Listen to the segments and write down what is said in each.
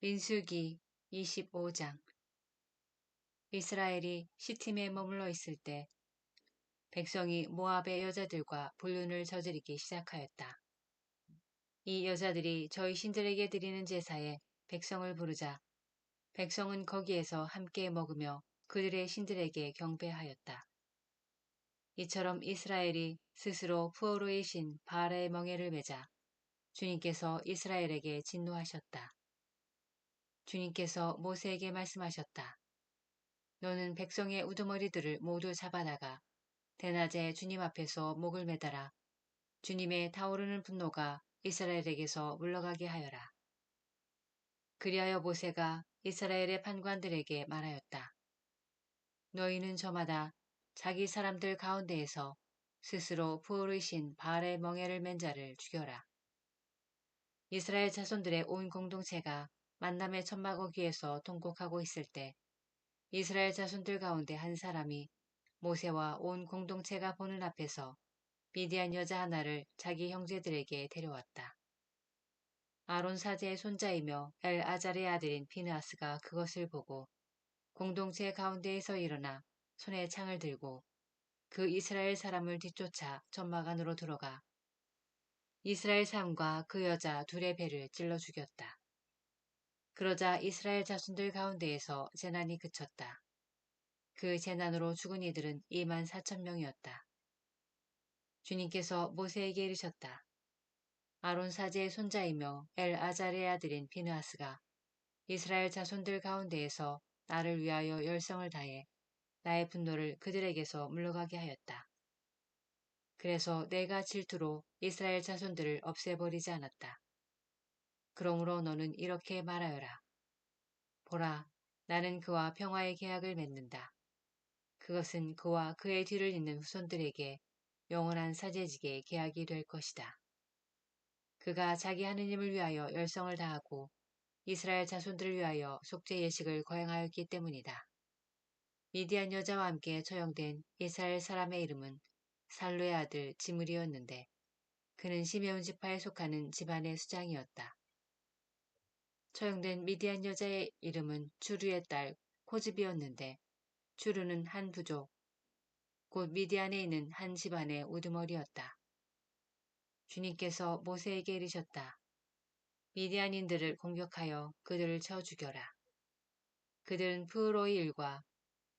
민수기 25장 이스라엘이 시팀에 머물러 있을 때 백성이 모압의 여자들과 불륜을 저지르기 시작하였다. 이 여자들이 저희 신들에게 드리는 제사에 백성을 부르자 백성은 거기에서 함께 먹으며 그들의 신들에게 경배하였다. 이처럼 이스라엘이 스스로 푸어로의 신 바알의 멍에를 매자 주님께서 이스라엘에게 진노하셨다. 주님께서 모세에게 말씀하셨다. 너는 백성의 우두머리들을 모두 잡아다가 대낮에 주님 앞에서 목을 매달아 주님의 타오르는 분노가 이스라엘에게서 물러가게 하여라. 그리하여 모세가 이스라엘의 판관들에게 말하였다. 너희는 저마다 자기 사람들 가운데에서 스스로 부어르신 바알의 멍에를 맨 자를 죽여라. 이스라엘 자손들의 온 공동체가 만남의 천막 어귀에서 통곡하고 있을 때 이스라엘 자손들 가운데 한 사람이 모세와 온 공동체가 보는 앞에서 미디안 여자 하나를 자기 형제들에게 데려왔다. 아론 사제의 손자이며 엘 아잘의 아들인 피느아스가 그것을 보고 공동체 가운데에서 일어나 손에 창을 들고 그 이스라엘 사람을 뒤쫓아 천막 안으로 들어가 이스라엘 사람과 그 여자 둘의 배를 찔러 죽였다. 그러자 이스라엘 자손들 가운데에서 재난이 그쳤다. 그 재난으로 죽은 이들은 2만 4천 명이었다. 주님께서 모세에게 이르셨다. 아론 사제의 손자이며 엘 아자르의 아들인 비느하스가 이스라엘 자손들 가운데에서 나를 위하여 열성을 다해 나의 분노를 그들에게서 물러가게 하였다. 그래서 내가 질투로 이스라엘 자손들을 없애버리지 않았다. 그러므로 너는 이렇게 말하여라. 보라, 나는 그와 평화의 계약을 맺는다. 그것은 그와 그의 뒤를 잇는 후손들에게 영원한 사제직의 계약이 될 것이다. 그가 자기 하느님을 위하여 열성을 다하고 이스라엘 자손들을 위하여 속죄 예식을 거행하였기 때문이다. 미디안 여자와 함께 처형된 이스라엘 사람의 이름은 살루의 아들 지물이었는데 그는 시메온 지파에 속하는 집안의 수장이었다. 처형된 미디안 여자의 이름은 주르의 딸 코즈비였는데 주르는 한 부족, 곧 미디안에 있는 한 집안의 우두머리였다. 주님께서 모세에게 이르셨다. 미디안인들을 공격하여 그들을 쳐 죽여라. 그들은 푸으로의 일과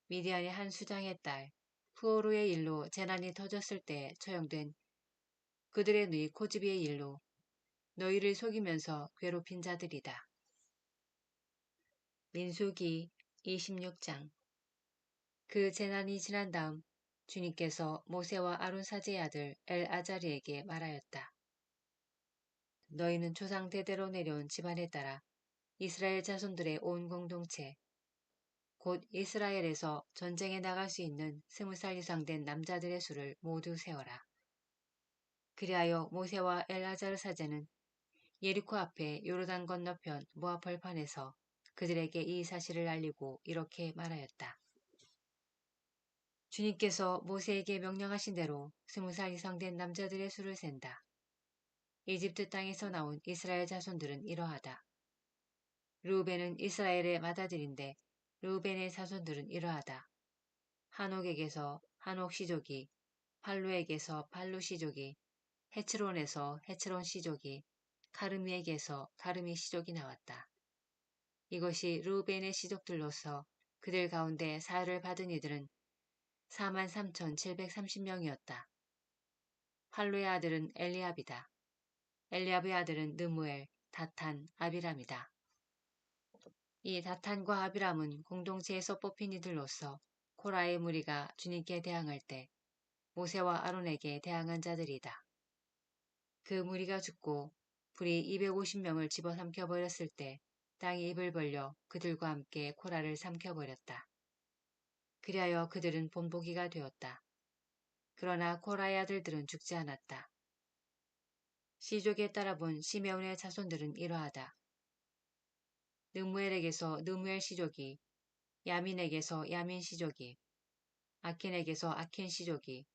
미디안의 한 수장의 딸 푸오로의 일로 재난이 터졌을 때 처형된 그들의 누이 코즈비의 일로 너희를 속이면서 괴롭힌 자들이다. 민수기 26장 그 재난이 지난 다음 주님께서 모세와 아론 사제의 아들 엘 아자리에게 말하였다. 너희는 조상 대대로 내려온 집안에 따라 이스라엘 자손들의 온 공동체, 곧 이스라엘에서 전쟁에 나갈 수 있는 스무 살 이상 된 남자들의 수를 모두 세어라. 그리하여 모세와 엘라자르 사제는 예리코 앞에 요르단 건너편 모압 벌판에서 그들에게 이 사실을 알리고 이렇게 말하였다. 주님께서 모세에게 명령하신 대로 스무 살 이상 된 남자들의 수를 센다. 이집트 땅에서 나온 이스라엘 자손들은 이러하다. 루벤은 이스라엘의 맏아들인데 루벤의 자손들은 이러하다. 한옥에게서 한옥 시족이, 팔루에게서 팔루 시족이, 헤츠론에서 헤츠론 시족이, 카르미에게서 카르미 시족이 나왔다. 이것이 루벤의 시족들로서 그들 가운데 사흘을 받은 이들은 43,730명이었다. 팔루의 아들은 엘리압이다. 엘리압의 아들은 느무엘, 다탄, 아비람이다. 이 다탄과 아비람은 공동체에서 뽑힌 이들로서 코라의 무리가 주님께 대항할 때 모세와 아론에게 대항한 자들이다. 그 무리가 죽고 불이 250명을 집어삼켜 버렸을 때 땅이 입을 벌려 그들과 함께 코라를 삼켜버렸다. 그리하여 그들은 본보기가 되었다. 그러나 코라의 아들들은 죽지 않았다. 시족에 따라본 시메온의 자손들은 이러하다. 느무엘에게서 느무엘 시족이, 야민에게서 야민 시족이, 아킨에게서 아킨 시족이,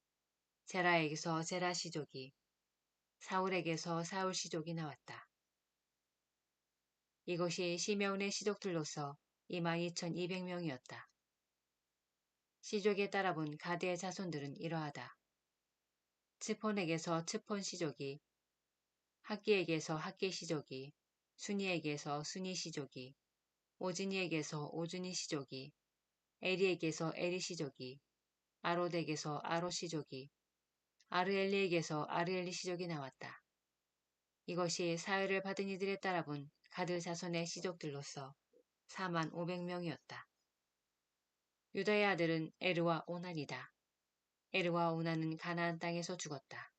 제라에게서 제라 시족이, 사울에게서 사울 시족이 나왔다. 이것이 시메온의 시족들로서 22,200명이었다. 시족에 따라본 가드의 자손들은 이러하다. 츠폰에게서 츠폰 시족이, 학기에게서 학기 시족이, 순이에게서 순이 시족이, 오즈니에게서 오즈니 시족이, 에리에게서 에리 시족이, 아롯에게서 아롯 시족이, 아르엘리에게서 아르엘리 시족이 나왔다. 이것이 사회를 받은 이들에 따라 본 가드 자손의 시족들로서 4만 500명이었다. 유다의 아들은 에르와 오난이다. 에르와 오난은 가나안 땅에서 죽었다.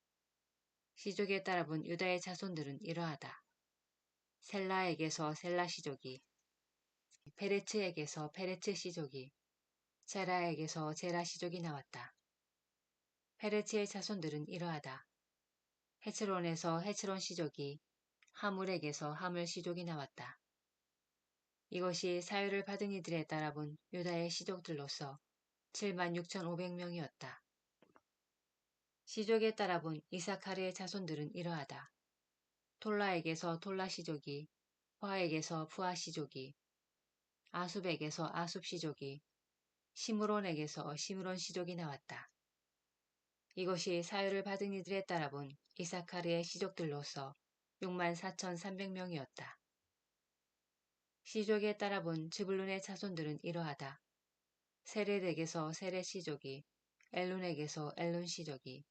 시족에 따라본 유다의 자손들은 이러하다. 셀라에게서 셀라 시족이, 페레츠에게서 페레츠 시족이, 제라에게서 제라 시족이 나왔다. 페레츠의 자손들은 이러하다. 헤츠론에서 헤츠론 시족이, 하물에게서 하물 시족이 나왔다. 이것이 사유를 받은 이들에 따라 본 유다의 시족들로서 7만 6,500명이었다. 시족에 따라 본 이사카르의 자손들은 이러하다. 톨라에게서 톨라 시족이, 푸아에게서 푸아 시족이, 아숲에게서 아숲 시족이, 시므론에게서 시므론 시족이 나왔다. 이것이 사유를 받은 이들에 따라 본 이사카르의 시족들로서 6만 4,300명이었다. 시족에 따라 본 즈블론의 자손들은 이러하다. 세렛에게서 세렛 시족이, 엘룬에게서 엘룬 시족이,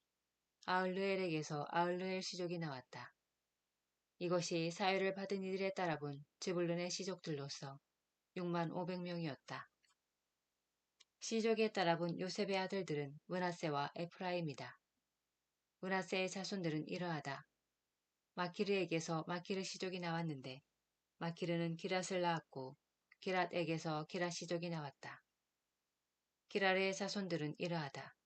아을르엘에게서 아을르엘 시족이 나왔다. 이것이 사유를 받은 이들에 따라 본 즈블론의 시족들로서 6만 500명이었다. 시족에 따라 본 요셉의 아들들은 문하세와 에프라임이다. 문하세의 자손들은 이러하다. 마키르에게서 마키르 시족이 나왔는데 마키르는 기랏을 낳았고 기랏에게서 기랏 시족이 나왔다. 기랄의 자손들은 이러하다.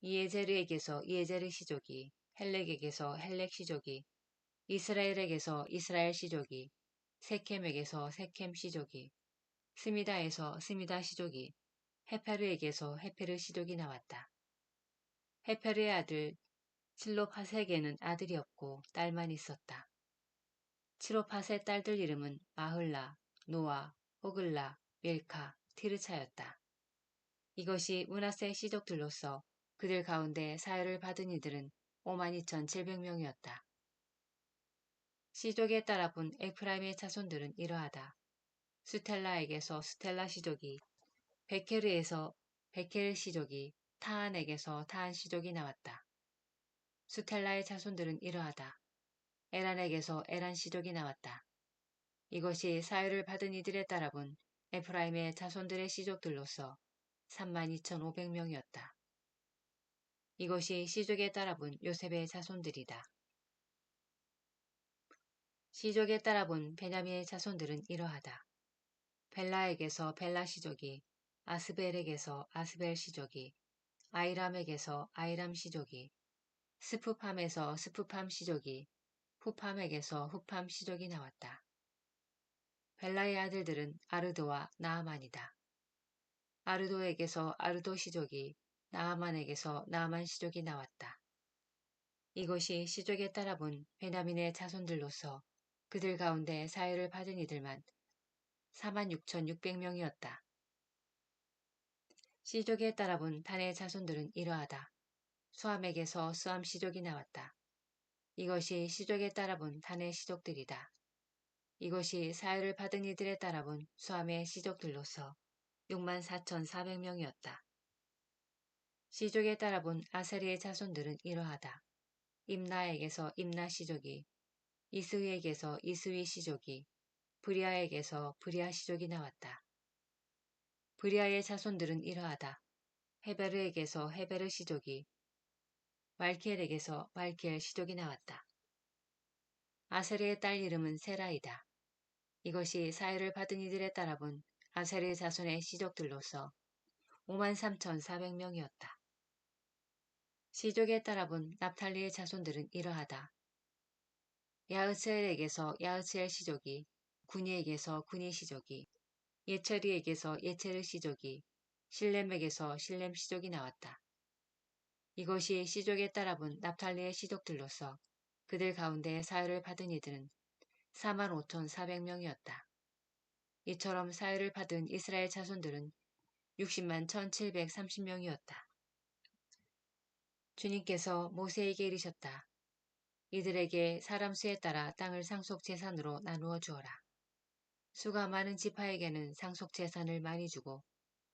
이에제르에게서 이에제르 시족이 헬렉에게서 헬렉 시족이 이스라엘에게서 이스라엘 시족이 세켐에게서 세켐 시족이 스미다에서 스미다 시족이 헤페르에게서 헤페르 시족이 나왔다. 헤페르의 아들 실로파세에게는 아들이 없고 딸만 있었다. 치로파세 딸들 이름은 마흘라, 노아, 호글라, 밀카, 티르차였다. 이것이 문하세 시족들로서 그들 가운데 사유를 받은 이들은 52,700명이었다. 시족에 따라 본 에프라임의 자손들은 이러하다. 스텔라에게서 스텔라 시족이, 베케르에서 베케르 시족이, 타안에게서 타안 시족이 나왔다. 스텔라의 자손들은 이러하다. 에란에게서 에란 시족이 나왔다. 이것이 사유를 받은 이들에 따라본 에프라임의 자손들의 시족들로서 32,500명이었다. 이것이 시족에 따라본 요셉의 자손들이다. 시족에 따라본 베냐민의 자손들은 이러하다. 벨라에게서 벨라 시족이, 아스벨에게서 아스벨 시족이, 아이람에게서 아이람 시족이, 스푸팜에서 스푸팜 시족이, 후팜에게서 후팜 시족이 나왔다. 벨라의 아들들은 아르도와 나아만이다. 아르도에게서 아르도 시족이, 나아만에게서 나아만 시족이 나왔다. 이것이 시족에 따라본 베냐민의 자손들로서 그들 가운데 사유를 받은 이들만 46,600명이었다. 시족에 따라본 단의 자손들은 이러하다. 수암에게서 수암 시족이 나왔다. 이것이 시족에 따라본 단의 시족들이다. 이것이 사유를 받은 이들에 따라본 수암의 시족들로서 64,400명이었다. 시족에 따라본 아세리의 자손들은 이러하다. 임나에게서 임나 시족이, 이스위에게서 이스위 시족이, 브리아에게서 브리아 시족이 나왔다. 브리아의 자손들은 이러하다. 헤베르에게서 헤베르 시족이, 말키엘에게서 말키엘 시족이 나왔다. 아세르의 딸 이름은 세라이다. 이것이 사유를 받은 이들에 따라본 아세르의 자손의 시족들로서 53,400명이었다. 시족에 따라본 납탈리의 자손들은 이러하다. 야흐츠엘에게서 야흐츠엘 시족이, 군이에게서 군이 시족이, 예체리에게서 예체르 시족이, 실렘에게서 실렘 시족이 나왔다. 이것이 시족에 따라본 납탈리의 시족들로서 그들 가운데 사유를 받은 이들은 45,400명이었다. 이처럼 사회를 받은 이스라엘 자손들은 60만 1,730명이었다. 주님께서 모세에게 이르셨다. 이들에게 사람 수에 따라 땅을 상속 재산으로 나누어 주어라. 수가 많은 지파에게는 상속 재산을 많이 주고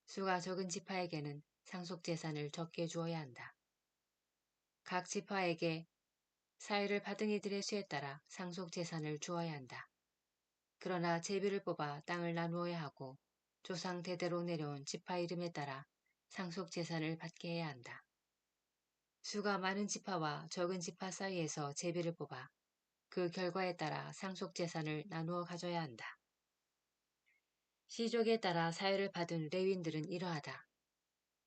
수가 적은 지파에게는 상속 재산을 적게 주어야 한다. 각 지파에게 사회를 받은 이들의 수에 따라 상속 재산을 주어야 한다. 그러나 제비를 뽑아 땅을 나누어야 하고 조상 대대로 내려온 지파 이름에 따라 상속 재산을 받게 해야 한다. 수가 많은 지파와 적은 지파 사이에서 제비를 뽑아 그 결과에 따라 상속 재산을 나누어 가져야 한다. 시족에 따라 사회를 받은 레윈들은 이러하다.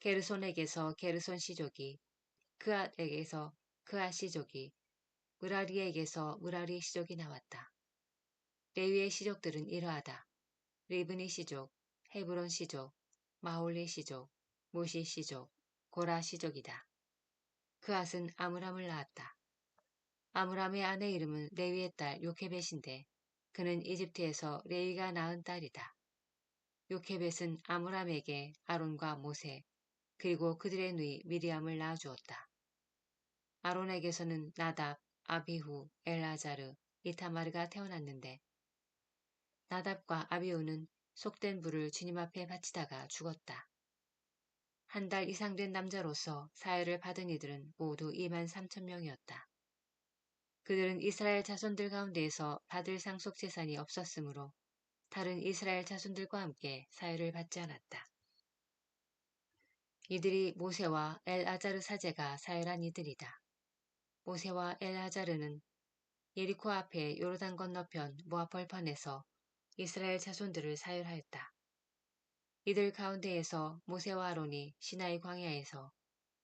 게르손에게서 게르손 시족이 그앗에게서 그앗 시족이 무라리에게서 무라리 시족이 나왔다. 레위의 시족들은 이러하다. 리브니 시족, 헤브론 시족, 마홀리 시족, 모시 시족, 고라 시족이다. 그앗은 아므람을 낳았다. 아므람의 아내 이름은 레위의 딸 요케벳인데 그는 이집트에서 레위가 낳은 딸이다. 요케벳은 아므람에게 아론과 모세 그리고 그들의 누이 미리암을 낳아주었다. 아론에게서는 나답, 아비후, 엘라자르, 이타마르가 태어났는데 나답과 아비후는 속된 불을 주님 앞에 바치다가 죽었다. 한 달 이상 된 남자로서 사회를 받은 이들은 모두 2만 3천 명이었다. 그들은 이스라엘 자손들 가운데에서 받을 상속 재산이 없었으므로 다른 이스라엘 자손들과 함께 사회를 받지 않았다. 이들이 모세와 엘아자르 사제가 사회란 이들이다. 모세와 엘아자르는 예리코 앞에 요르단 건너편 모압 벌판에서 이스라엘 자손들을 사율하였다. 이들 가운데에서 모세와 아론이 시나이 광야에서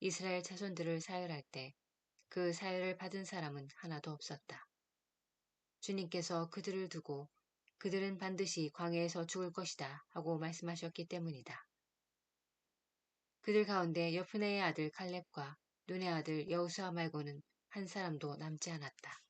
이스라엘 자손들을 사율할 때 그 사율을 받은 사람은 하나도 없었다. 주님께서 그들을 두고 그들은 반드시 광야에서 죽을 것이다 하고 말씀하셨기 때문이다. 그들 가운데 여프네의 아들 칼렙과 눈의 아들 여우수아 말고는 한 사람도 남지 않았다.